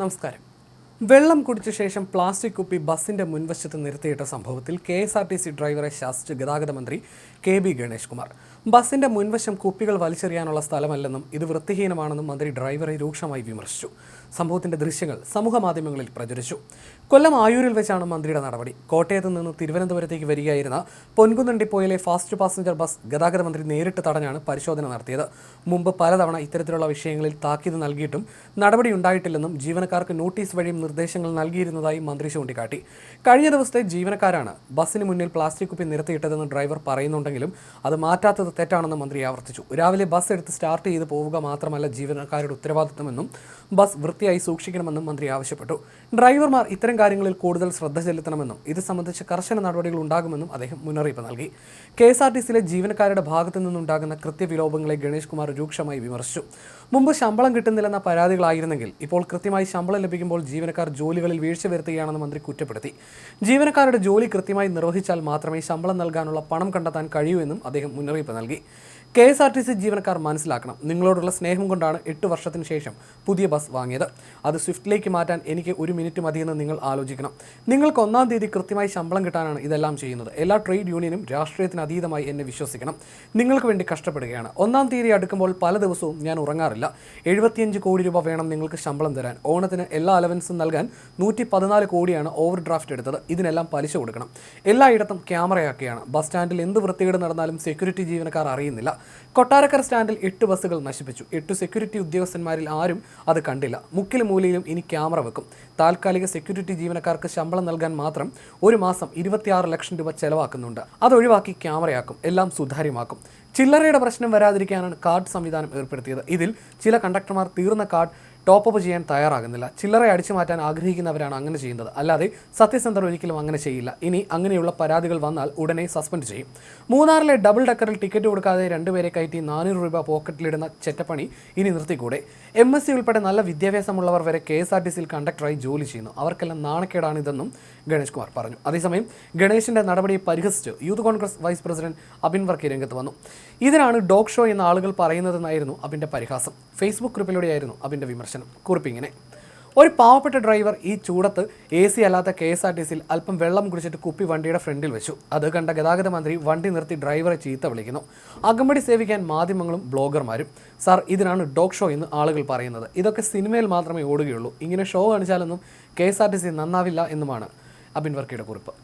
നമസ്കാരം. വെള്ളം കുടിച്ച ശേഷം പ്ലാസ്റ്റിക് കുപ്പി ബസിന്റെ മുൻവശത്ത് നിർത്തിയിട്ട സംഭവത്തിൽ K S R T C ഡ്രൈവറെ ശാസിച്ച് ഗതാഗത മന്ത്രി കെ ബി ഗണേഷ് കുമാർ ബസിന്റെ മുൻവശം കുപ്പികൾ വലിച്ചെറിയാനുള്ള സ്ഥലമല്ലെന്നും ഇത് വൃത്തിഹീനമാണെന്നും മന്ത്രി ഡ്രൈവറെ രൂക്ഷമായി വിമർശിച്ചു. സംഭവത്തിന്റെ ദൃശ്യങ്ങൾ സമൂഹ മാധ്യമങ്ങളിൽ പ്രചരിച്ചു. കൊല്ലം ആയൂരിൽ വെച്ചാണ് മന്ത്രിയുടെ നടപടി. കോട്ടയത്ത് നിന്ന് തിരുവനന്തപുരത്തേക്ക് വരികയായിരുന്ന പൊൻകുന്നണ്ടിപ്പോയിലെ ഫാസ്റ്റ് പാസഞ്ചർ ബസ് ഗതാഗത മന്ത്രി നേരിട്ട് തടഞ്ഞാണ് പരിശോധന നടത്തിയത്. മുമ്പ് പലതവണ ഇത്തരത്തിലുള്ള വിഷയങ്ങളിൽ താക്കീത് നൽകിയിട്ടും നടപടി ഉണ്ടായിട്ടില്ലെന്നും ജീവനക്കാർക്ക് നോട്ടീസ് വഴിയും നിർദ്ദേശങ്ങൾ നൽകിയിരുന്നതായി മന്ത്രി ചൂണ്ടിക്കാട്ടി. കഴിഞ്ഞ ദിവസത്തെ ജീവനക്കാരാണ് ബസ്സിന് മുന്നിൽ പ്ലാസ്റ്റിക് കുപ്പി നിരത്തിയിട്ടതെന്ന് ഡ്രൈവർ പറയുന്നുണ്ടെങ്കിലും അത് മാറ്റാത്തത് തെറ്റാണെന്ന് മന്ത്രി ആവർത്തിച്ചു. രാവിലെ ബസ് എടുത്ത് സ്റ്റാർട്ട് ചെയ്ത് പോവുക മാത്രമല്ല ജീവനക്കാരുടെ ഉത്തരവാദിത്തമെന്നും ബസ് വൃത്തിയായി സൂക്ഷിക്കണമെന്നും മന്ത്രി ആവശ്യപ്പെട്ടു. ഡ്രൈവർമാർ ഇത്തരം കാര്യങ്ങളിൽ കൂടുതൽ ശ്രദ്ധ ചെലുത്തണമെന്നും ഇത് സംബന്ധിച്ച് കർശന നടപടികൾ ഉണ്ടാകുമെന്നും അദ്ദേഹം മുന്നറിയിപ്പ് നൽകി. കെ എസ് ആർ ടി സിയിലെ ജീവനക്കാരുടെ ഭാഗത്തു നിന്നുണ്ടാകുന്ന കൃത്യവിലോപങ്ങളെ ഗണേഷ് കുമാർ രൂക്ഷമായി വിമർശിച്ചു. മുമ്പ് ശമ്പളം കിട്ടുന്നില്ലെന്ന പരാതികളായിരുന്നെങ്കിൽ ഇപ്പോൾ കൃത്യമായി ശമ്പളം ലഭിക്കുമ്പോൾ ജീവനക്കാർ ജോലികളിൽ വീഴ്ച വരുത്തുകയാണെന്ന് മന്ത്രി കുറ്റപ്പെടുത്തി. ജീവനക്കാരുടെ ജോലി കൃത്യമായി നിർവഹിച്ചാൽ മാത്രമേ ശമ്പളം നൽകാനുള്ള പണം കണ്ടെത്താൻ കഴിയൂ എന്നും അദ്ദേഹം മുന്നറിയിപ്പ് നൽകി. K S R T C ജീവനക്കാർ മനസ്സിലാക്കണം. നിങ്ങളോടുള്ള സ്നേഹം കൊണ്ടാണ് എട്ട് വർഷത്തിന് ശേഷം പുതിയ ബസ് വാങ്ങിയത്. അത് സ്വിഫ്റ്റിലേക്ക് മാറ്റാൻ എനിക്ക് ഒരു മിനിറ്റ് മതിയെന്ന് നിങ്ങൾ ആലോചിക്കണം. നിങ്ങൾക്ക് ഒന്നാം തീയതി കൃത്യമായി ശമ്പളം കിട്ടാനാണ് ഇതെല്ലാം ചെയ്യുന്നത്. എല്ലാ ട്രേഡ് യൂണിയനും രാഷ്ട്രീയത്തിന് അതീതമായി എന്നെ വിശ്വസിക്കണം. നിങ്ങൾക്ക് വേണ്ടി കഷ്ടപ്പെടുകയാണ്. ഒന്നാം തീയതി അടുക്കുമ്പോൾ പല ദിവസവും ഞാൻ ഉറങ്ങാറില്ല. എഴുപത്തിയഞ്ച് കോടി രൂപ വേണം നിങ്ങൾക്ക് ശമ്പളം തരാൻ. ഓണത്തിന് എല്ലാ അലവൻസും നൽകാൻ നൂറ്റി പതിനാല് കോടിയാണ് ഓവർ ഡ്രാഫ്റ്റ് എടുത്തത്. ഇതിനെല്ലാം പലിശ കൊടുക്കണം. എല്ലായിടത്തും ക്യാമറയാക്കിയാണ്. ബസ് സ്റ്റാൻഡിൽ എന്ത് വൃത്തികേട് നടന്നാലും സെക്യൂരിറ്റി ജീവനക്കാർ അറിയുന്നില്ല. കൊട്ടാരക്കര സ്റ്റാൻഡിൽ എട്ട് ബസ്സുകൾ നശിപ്പിച്ചു. എട്ട് സെക്യൂരിറ്റി ഉദ്യോഗസ്ഥന്മാരിൽ ആരും അത് കണ്ടില്ല. മുക്കിലും മൂലയിലും ഇനി ക്യാമറ വെക്കും. താൽക്കാലിക സെക്യൂരിറ്റി ജീവനക്കാർക്ക് ശമ്പളം നൽകാൻ മാത്രം ഒരു മാസം ഇരുപത്തിയാറ് ലക്ഷം രൂപ ചെലവാക്കുന്നുണ്ട്. അതൊഴിവാക്കി ക്യാമറയാക്കും. എല്ലാം സുതാര്യമാക്കും. ചില്ലറയുടെ പ്രശ്നം വരാതിരിക്കാനാണ് കാർഡ് സംവിധാനം ഏർപ്പെടുത്തിയത്. ഇതിൽ ചില കണ്ടക്ടർമാർ തീർന്ന കാർഡ് ടോപ്പ് അപ്പ് ചെയ്യാൻ തയ്യാറാകുന്നില്ല. ചില്ലറ അടിച്ചു മാറ്റാൻ ആഗ്രഹിക്കുന്നവരാണ് അങ്ങനെ ചെയ്യുന്നത്. അല്ലാതെ സത്യസന്ധർ ഒരിക്കലും അങ്ങനെ ചെയ്യില്ല. ഇനി അങ്ങനെയുള്ള പരാതികൾ വന്നാൽ ഉടനെ സസ്പെൻഡ് ചെയ്യും. മൂന്നാറിലെ ഡബിൾ ഡക്കറിൽ ടിക്കറ്റ് കൊടുക്കാതെ രണ്ടുപേരെ കയറ്റി നാനൂറ് രൂപ പോക്കറ്റിലിടുന്ന ചെറ്റപ്പണി ഇനി നിർത്തിക്കൂടെ? എം എസ് സി ഉൾപ്പെടെ നല്ല വിദ്യാഭ്യാസമുള്ളവർ വരെ കെ എസ് ആർ ടി സിയിൽ കണ്ടക്ടറായി ജോലി ചെയ്യുന്നു. അവർക്കെല്ലാം നാണക്കേടാണ് ഇതെന്നും ഗണേഷ് കുമാർ പറഞ്ഞു. അതേസമയം ഗണേഷിന്റെ നടപടിയെ പരിഹസിച്ച്. Youth Congress vice president Abin Varkey രംഗത്ത് വന്നു. ഇതിനാണ് ഡോഗ് ഷോ എന്ന ആളുകൾ പറയുന്നതെന്നായിരുന്നു അബിന്റെ പരിഹാസം. ഫേസ്ബുക്ക് ഗ്രൂപ്പിലൂടെയായിരുന്നു അബിന്റെ വിമർശനം കുറിപ്പിങ്ങനെ. ഒരു പാവപ്പെട്ട ഡ്രൈവർ ഈ ചൂടത്ത് എ സി അല്ലാത്ത കെ എസ് ആർ ടി സിയിൽ അല്പം വെള്ളം കുടിച്ചിട്ട് കുപ്പി വണ്ടിയുടെ ഫ്രണ്ടിൽ വെച്ചു. അത് കണ്ട ഗതാഗത മന്ത്രി വണ്ടി നിർത്തി ഡ്രൈവറെ ചീത്ത വിളിക്കുന്നു. അകമ്പടി സേവിക്കാൻ മാധ്യമങ്ങളും ബ്ലോഗർമാരും. സാർ ഇതിനാണ് ഡോഗ് ഷോ എന്ന് ആളുകൾ പറയുന്നത്. ഇതൊക്കെ സിനിമയിൽ മാത്രമേ ഓടുകയുള്ളൂ. ഇങ്ങനെ show കാണിച്ചാലൊന്നും K S R T C നന്നാവില്ല എന്നുമാണ് അബിൻ വർക്കിയുടെ കുറിപ്പ്.